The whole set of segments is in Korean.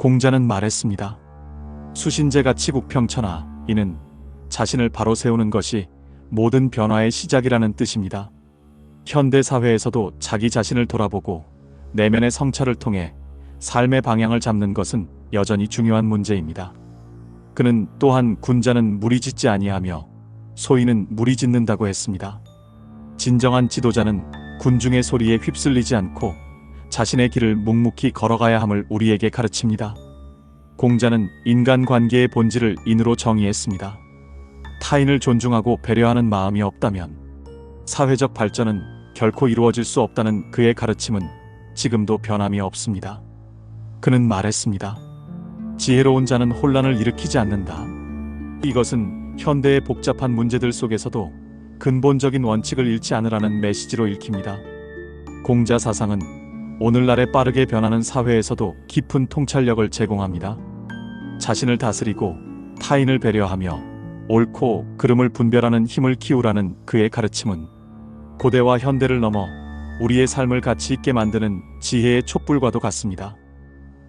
공자는 말했습니다. 수신제가 치국평천하 이는 자신을 바로 세우는 것이 모든 변화의 시작이라는 뜻입니다. 현대 사회에서도 자기 자신을 돌아보고 내면의 성찰을 통해 삶의 방향을 잡는 것은 여전히 중요한 문제입니다. 그는 또한 군자는 무리 짓지 아니하며 소인은 무리 짓는다고 했습니다. 진정한 지도자는 군중의 소리에 휩쓸리지 않고 자신의 길을 묵묵히 걸어가야 함을 우리에게 가르칩니다. 공자는 인간 관계의 본질을 인으로 정의했습니다. 타인을 존중하고 배려하는 마음이 없다면 사회적 발전은 결코 이루어질 수 없다는 그의 가르침은 지금도 변함이 없습니다. 그는 말했습니다. 지혜로운 자는 혼란을 일으키지 않는다. 이것은 현대의 복잡한 문제들 속에서도 근본적인 원칙을 잃지 않으라는 메시지로 읽힙니다. 공자 사상은 오늘날의 빠르게 변하는 사회에서도 깊은 통찰력을 제공합니다. 자신을 다스리고 타인을 배려하며 옳고 그름을 분별하는 힘을 키우라는 그의 가르침은 고대와 현대를 넘어 우리의 삶을 가치 있게 만드는 지혜의 촛불과도 같습니다.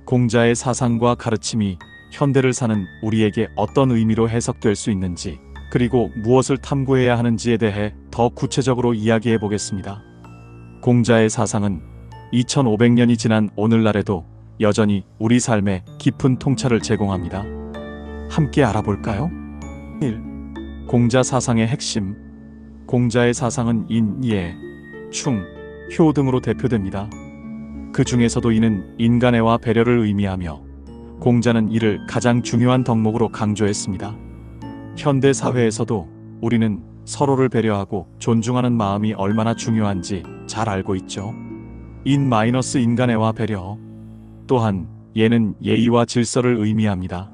공자의 사상과 가르침이 현대를 사는 우리에게 어떤 의미로 해석될 수 있는지 그리고 무엇을 탐구해야 하는지에 대해 더 구체적으로 이야기해 보겠습니다. 공자의 사상은 2500년이 지난 오늘날에도 여전히 우리 삶에 깊은 통찰을 제공합니다. 함께 알아볼까요? 1. 공자 사상의 핵심. 공자의 사상은 인, 예, 충, 효 등으로 대표됩니다. 그 중에서도 이는 인간애와 배려를 의미하며 공자는 이를 가장 중요한 덕목으로 강조했습니다. 현대 사회에서도 우리는 서로를 배려하고 존중하는 마음이 얼마나 중요한지 잘 알고 있죠. 인 마이너스 인간애와 배려. 또한 예는 예의와 질서를 의미합니다.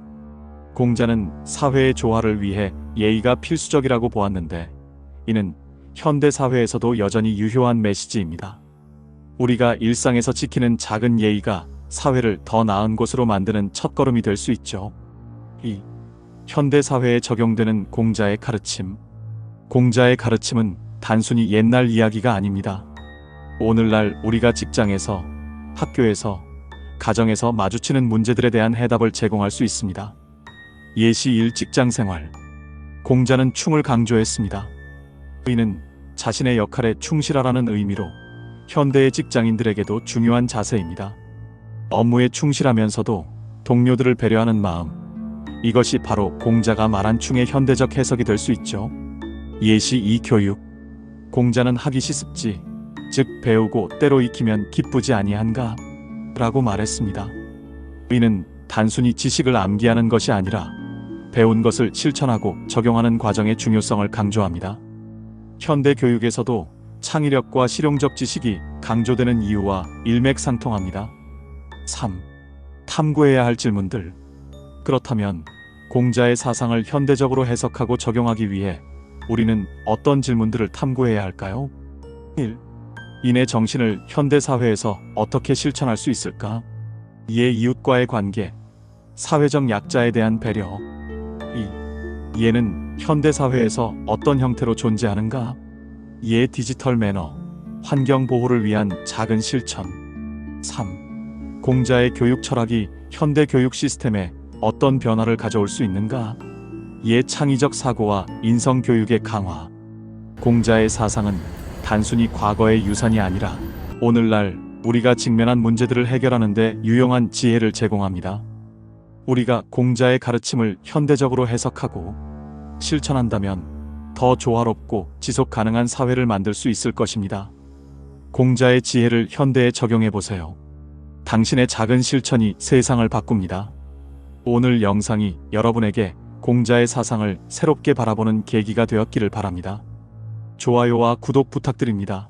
공자는 사회의 조화를 위해 예의가 필수적이라고 보았는데 이는 현대 사회에서도 여전히 유효한 메시지입니다. 우리가 일상에서 지키는 작은 예의가 사회를 더 나은 곳으로 만드는 첫걸음이 될 수 있죠. 2. 현대 사회에 적용되는 공자의 가르침. 공자의 가르침은 단순히 옛날 이야기가 아닙니다. 오늘날 우리가 직장에서, 학교에서, 가정에서 마주치는 문제들에 대한 해답을 제공할 수 있습니다. 예시 1 직장 생활. 공자는 충을 강조했습니다. 이는 자신의 역할에 충실하라는 의미로 현대의 직장인들에게도 중요한 자세입니다. 업무에 충실하면서도 동료들을 배려하는 마음. 이것이 바로 공자가 말한 충의 현대적 해석이 될 수 있죠. 예시 2 교육. 공자는 하기 시습지, 즉 배우고 때로 익히면 기쁘지 아니한가? 라고 말했습니다. 이는 단순히 지식을 암기하는 것이 아니라 배운 것을 실천하고 적용하는 과정의 중요성을 강조합니다. 현대 교육에서도 창의력과 실용적 지식이 강조되는 이유와 일맥상통합니다. 3. 탐구해야 할 질문들. 그렇다면 공자의 사상을 현대적으로 해석하고 적용하기 위해 우리는 어떤 질문들을 탐구해야 할까요? 1. 인의 정신을 현대 사회에서 어떻게 실천할 수 있을까? 이의 이웃과의 관계, 사회적 약자에 대한 배려. 2. 얘는 현대 사회에서 어떤 형태로 존재하는가? 이의 디지털 매너, 환경 보호를 위한 작은 실천. 3. 공자의 교육 철학이 현대 교육 시스템에 어떤 변화를 가져올 수 있는가? 이의 창의적 사고와 인성 교육의 강화. 공자의 사상은 단순히 과거의 유산이 아니라 오늘날 우리가 직면한 문제들을 해결하는데 유용한 지혜를 제공합니다. 우리가 공자의 가르침을 현대적으로 해석하고 실천한다면 더 조화롭고 지속 가능한 사회를 만들 수 있을 것입니다. 공자의 지혜를 현대에 적용해 보세요. 당신의 작은 실천이 세상을 바꿉니다. 오늘 영상이 여러분에게 공자의 사상을 새롭게 바라보는 계기가 되었기를 바랍니다. 좋아요와 구독 부탁드립니다.